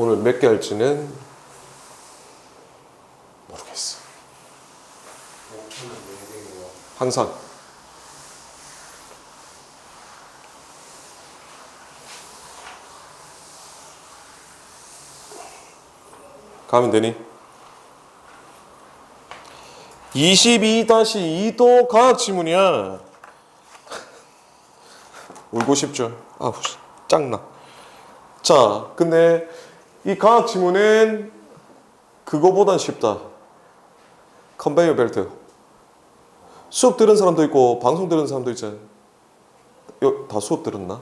오늘 몇 개 할지는 모르겠어. 항상 가면 되니? 22-2도 과학 지문이야. 울고 싶죠? 아우, 짱나. 자, 근데 이 과학 지문은 그거보단 쉽다. 컨베이어 벨트. 수업 들은 사람도 있고 방송 들은 사람도 있잖아. 요, 다 수업 들었나?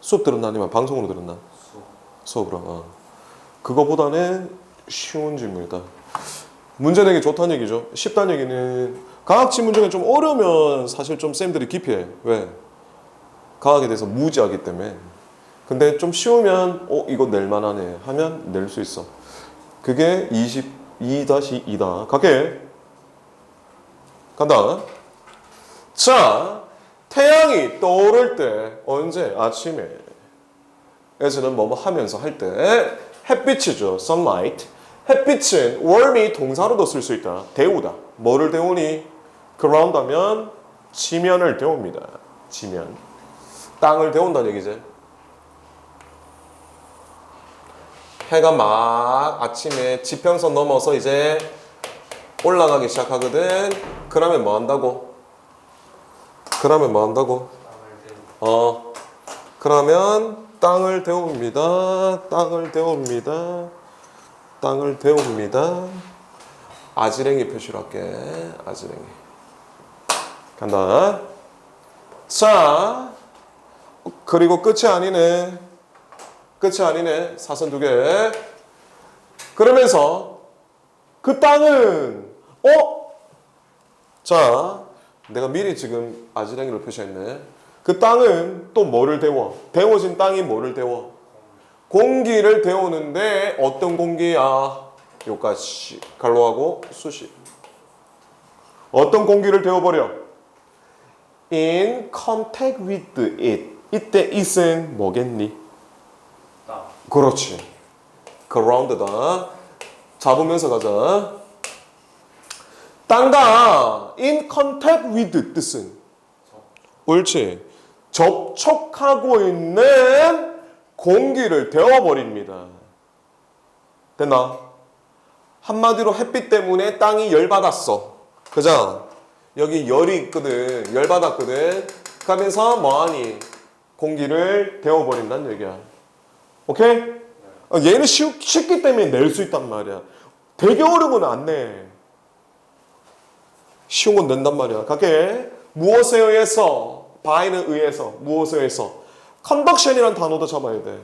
수업 들었나 아니면 방송으로 들었나? 수업. 수업 으로. 어. 그거보다는 쉬운 질문이다. 문제 내기 좋다는 얘기죠. 쉽다는 얘기는 과학 지문 중에 좀 어려우면 사실 좀 쌤들이 기피해. 왜? 과학에 대해서 무지하기 때문에. 근데 좀 쉬우면 어 이거 낼 만하네 하면 낼 수 있어. 그게 22-2다. 갈게. 간다. 자, 태양이 떠오를 때 언제? 아침에. 에서는 뭐뭐 하면서 할 때 햇빛이죠. sunlight. 햇빛은 warm이 동사로도 쓸 수 있다. 데우다. 뭐를 데우니? ground 하면 지면을 데웁니다. 지면. 땅을 데운다는 얘기지. 해가 막 아침에 지평선 넘어서 이제 올라가기 시작하거든. 그러면 뭐 한다고? 그러면 뭐 한다고? 어. 그러면 땅을 데웁니다. 땅을 데웁니다. 땅을 데웁니다. 아지랭이 표시로 할게. 아지랭이. 간다. 자. 그리고 끝이 아니네. 끝이 아니네. 사선 두 개. 그러면서 그 땅은 어? 자, 내가 미리 지금 아지랭이로 표시했네. 그 땅은 또 뭐를 데워? 데워진 땅이 뭐를 데워? 공기를 데우는데 어떤 공기야? 요까지 갈로하고 수시. 어떤 공기를 데워버려? In contact with it. 이때 it은 뭐겠니? 땅. 그렇지. ground다. 잡으면서 가자. 땅과 in contact with 뜻은 옳지. 접촉하고 있는 공기를 데워버립니다. 됐나? 한마디로 햇빛 때문에 땅이 열받았어. 그죠? 여기 열이 있거든. 열받았거든. 그러면서 뭐하니? 공기를 데워버린다는 얘기야. 오케이? 어, 얘는 쉽, 쉽기 때문에 낼 수 있단 말이야. 되게 어려운 건 안 내. 쉬운 건 낸단 말이야. 갈게. 무엇에 의해서? by는 의해서. 무엇에 의해서? conduction이란 단어도 잡아야 돼.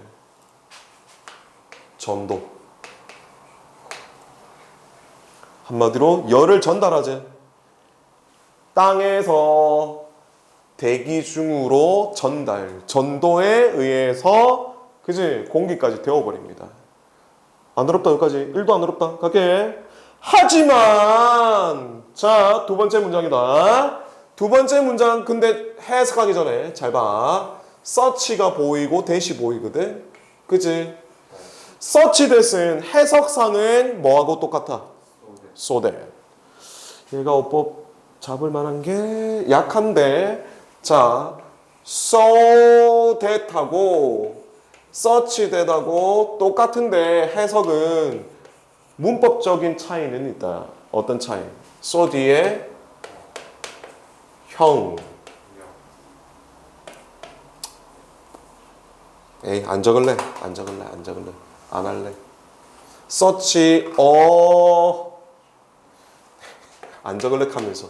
전도. 한마디로 열을 전달하지. 땅에서 대기 중으로 전달, 전도에 의해서 그지? 공기까지 데워버립니다. 안 어렵다 여기까지. 1도 안 어렵다. 갈게. 하지만 자 두 번째 문장이다. 두 번째 문장 근데 해석하기 전에 잘 봐. 서치가 보이고 대시 보이거든. 그지? 서치 대신 해석상은 뭐하고 똑같아? 소대. 얘가 어법 잡을 만한 게 약한데 자 that하고 that하고 똑같은데 해석은 문법적인 차이는 있다. 어떤 차이? so 뒤에 형. 에이 안 적을래? 안 적을래? 안 적을래? 안 할래? 서치 어. 안 적을래? 하면서.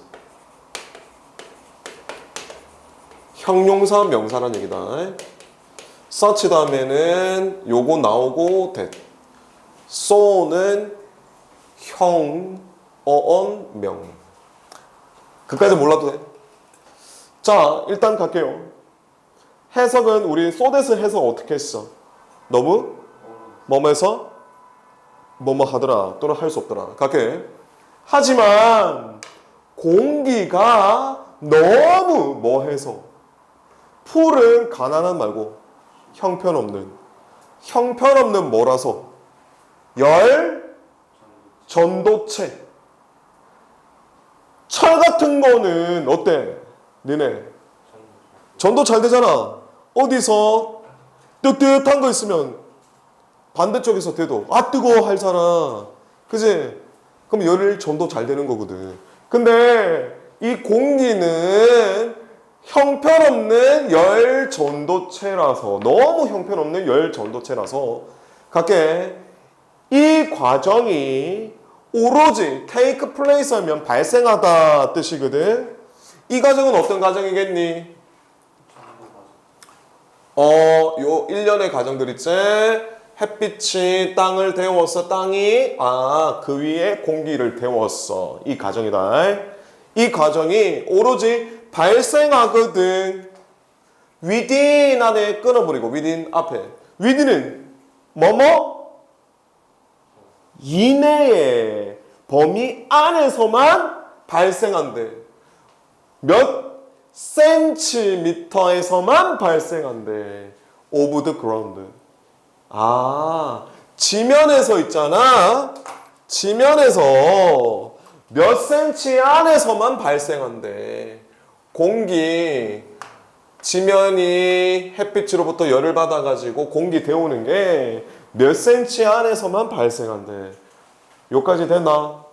형용사 명사란 얘기다. 서치 다음에는 요거 나오고 that. so는 형, 어언, 명. 그까지 몰라도 돼. 자, 일단 갈게요. 해석은 우리 소데스 해석 어떻게 했어? 너무 뭐뭐해서 뭐뭐 하더라 또는 할 수 없더라. 갈게. 하지만 공기가 너무 뭐해서 풀은 가난한 말고 형편없는 형편없는 뭐라서 열 전도체 철 같은 거는 어때? 니네 전도 잘 되잖아. 어디서 뜨뜻한 거 있으면 반대쪽에서 돼도 아 뜨거워 하잖아. 그지? 그럼 열을 전도 잘 되는 거거든. 근데 이 공기는 형편없는 열 전도체라서 너무 형편없는 열 전도체라서 각게 이 과정이 오로지 take place 하면 발생하다 뜻이거든. 이 과정은 어떤 과정이겠니? 어, 요 일련의 과정들 있지? 햇빛이 땅을 데웠어. 땅이 아, 그 위에 공기를 데웠어. 이 과정이다. 이 과정이 오로지 발생하거든. within 안에 끊어버리고 within 앞에. within은 뭐뭐? 이내의 범위 안에서만 발생한대. 몇 센티미터에서만 발생한대. over the ground. 아, 지면에서 있잖아. 지면에서 몇 센치 안에서만 발생한대. 공기, 지면이 햇빛으로부터 열을 받아가지고 공기 데우는 게 몇 센치 안에서만 발생한대. 여기까지 됐나?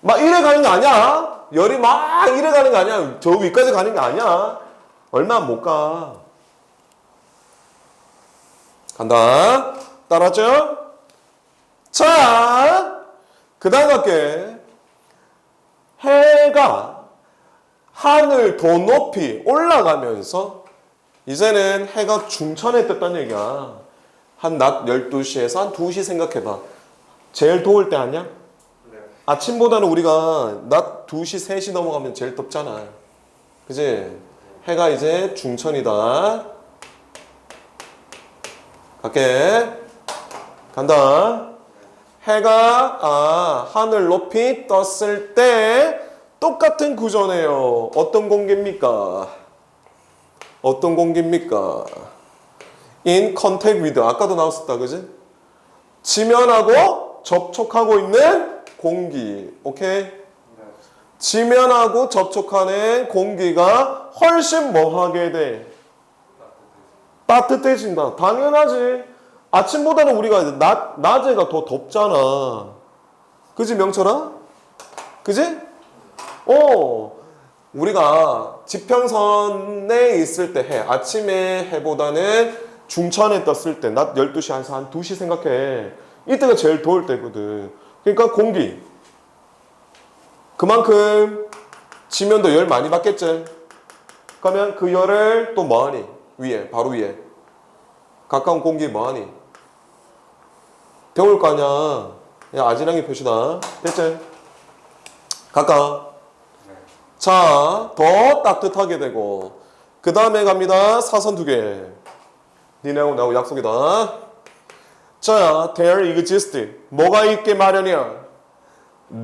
막 이래 가는 거 아니야. 열이 막 이래 가는 거 아니야. 저 위까지 가는 게 아니야. 얼마 못 가. 간다. 따라죠? 자, 그 다음 갈게. 해가 하늘 더 높이 올라가면서 이제는 해가 중천에 떴다는 얘기야. 한 낮 12시에서 한 2시 생각해봐. 제일 더울 때 아니야? 네. 아침보다는 우리가 낮 2시, 3시 넘어가면 제일 덥잖아. 그지? 해가 이제 중천이다. 갈게. 간다. 해가 아, 하늘 높이 떴을 때 똑같은 구조네요. 어떤 공기입니까? 어떤 공기입니까? In contact with 아까도 나왔었다, 그지? 지면하고 접촉하고 있는 공기. 오케이? 네. 지면하고 접촉하는 공기가 훨씬 뭐 하게 돼? 따뜻해진다. 당연하지. 아침보다는 우리가 낮, 낮에가 더 덥잖아. 그지, 명철아? 그지? 어, 우리가 지평선에 있을 때 해. 아침에 해보다는 중천에 떴을 때, 낮 12시, 한, 한 2시 생각해. 이때가 제일 더울 때거든. 그러니까 공기. 그만큼 지면도 열 많이 받겠지. 그러면 그 열을 또 뭐하니? 위에, 바로 위에. 가까운 공기 뭐하니? 데울 거 아니야. 그냥 아지랑이 표시다. 됐지? 가까워. 네. 자, 더 따뜻하게 되고. 그 다음에 갑니다. 사선 두 개. 니네하고 나하고 약속이다. 자, there exist. 뭐가 있게 마련이야?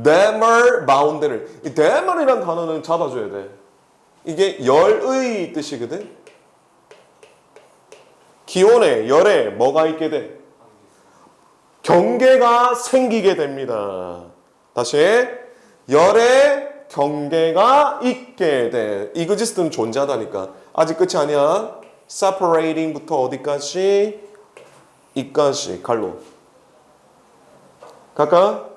데멀 바운드를. 이 데멀이란 단어는 잡아줘야 돼. 이게 열의 뜻이거든. 기온에, 열에 뭐가 있게 돼? 경계가 생기게 됩니다. 다시 열에 경계가 있게 돼. 이그지스트는 존재하다니까. 아직 끝이 아니야. separating부터 어디까지? 이까지 갈로. 갈까?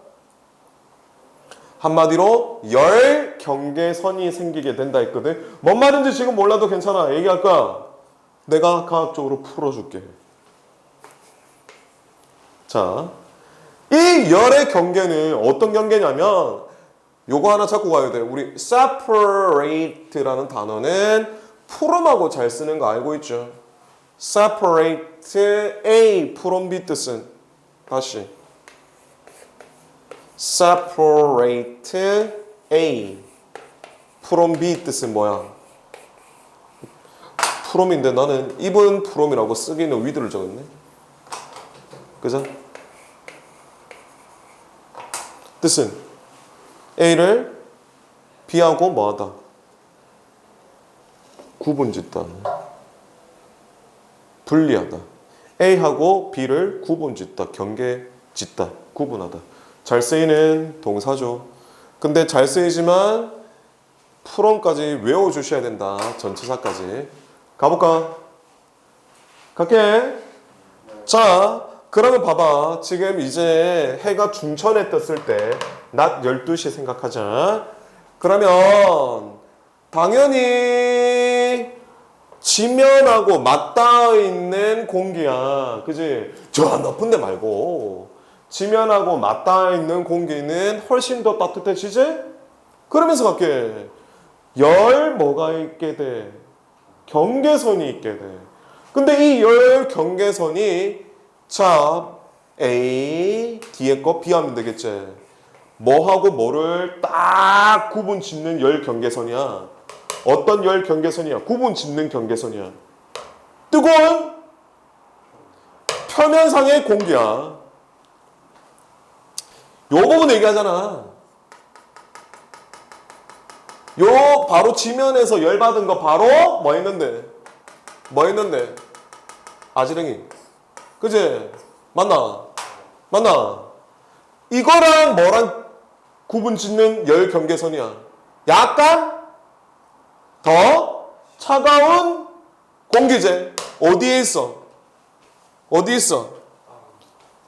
한마디로 열 경계선이 생기게 된다 했거든. 뭔 말인지 지금 몰라도 괜찮아. 얘기할 거야. 내가 과학적으로 풀어줄게. 자, 이 열의 경계는 어떤 경계냐면 요거 하나 찾고 가야 돼. 우리 separate라는 단어는 풀음하고 잘 쓰는 거 알고 있죠? separate A from B 뜻은 다시 separate A from B 뜻은 뭐야? 프롬인데 나는 입은 프롬이라고 쓰기는 위드를 적었네. 그죠? 뜻은 A를 B하고 뭐하다? 구분짓다. 분리하다. A하고 B를 구분 짓다, 경계 짓다, 구분하다. 잘 쓰이는 동사죠. 근데 잘 쓰이지만 풀언까지 외워주셔야 된다. 전치사까지. 가볼까? 갈게. 자, 그러면 봐봐. 지금 이제 해가 중천에 떴을 때, 낮 12시 생각하자. 그러면, 당연히, 지면하고 맞닿아 있는 공기야. 그지? 저 높은 데 말고, 지면하고 맞닿아 있는 공기는 훨씬 더 따뜻해지지? 그러면서 갈게. 열 뭐가 있게 돼? 경계선이 있게 돼. 근데 이 열 경계선이 자 A 뒤에 거 B 하면 되겠지. 뭐하고 뭐를 딱 구분 짓는 열 경계선이야. 어떤 열 경계선이야? 구분 짓는 경계선이야. 뜨거운 표면상의 공기야. 요 부분 얘기하잖아. 요 바로 지면에서 열 받은 거 바로 뭐 했는데? 뭐 했는데? 아지랭이. 그지? 맞나? 맞나? 이거랑 뭐랑 구분 짓는 열 경계선이야. 약간 더 차가운 공기제. 어디에 있어? 어디 있어?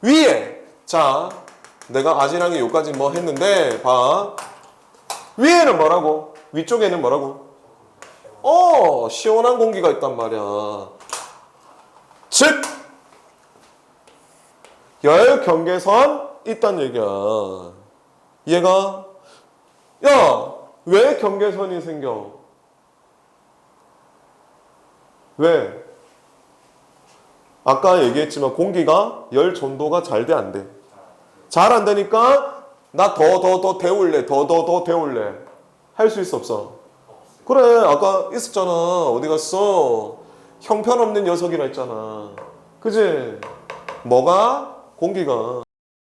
위에. 자, 내가 아지랑이 요까지 뭐 했는데, 봐. 위에는 뭐라고? 위쪽에는 뭐라고? 어, 시원한 공기가 있단 말이야. 즉, 열 경계선 있단 얘기야. 얘가, 야, 왜 경계선이 생겨? 왜? 아까 얘기했지만 공기가 열 전도가 잘 돼, 안 돼? 잘 안 되니까 나 더 더 더 데울래 더 더 더 데울래. 할 수 있어 없어? 그래 아까 있었잖아. 어디 갔어? 형편없는 녀석이라 했잖아. 그지? 뭐가? 공기가